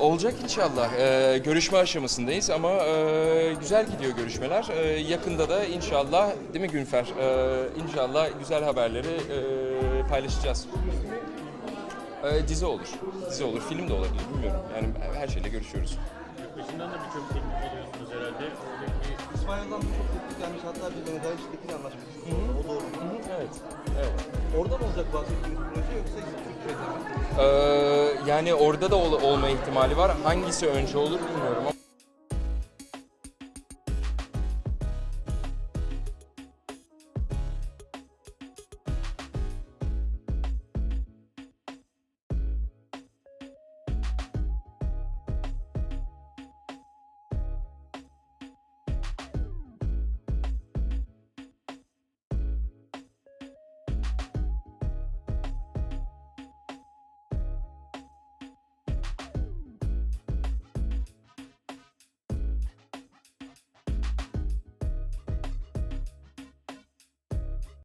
Olacak inşallah. Ee, görüşme aşamasındayız ama e, güzel gidiyor görüşmeler. Ee, yakında da inşallah, değil mi Günfer? Ee, inşallah güzel haberleri e, paylaşacağız. Ee, dizi olur. Dizi olur. Film de olabilir. Bilmiyorum. Yani her şeyle görüşüyoruz. Peşinden de birçok teklif alıyorsunuz herhalde. Oradaki İspanyol'dan birçok teklif gelmiş. Hatta bir Venezuela şirketiyle anlaşmışsınız. O doğru mu? Evet. Evet. Orada mı olacak bahsettiğiniz yani orada da ol- olma ihtimali var. Hangisi önce olur bilmiyorum ama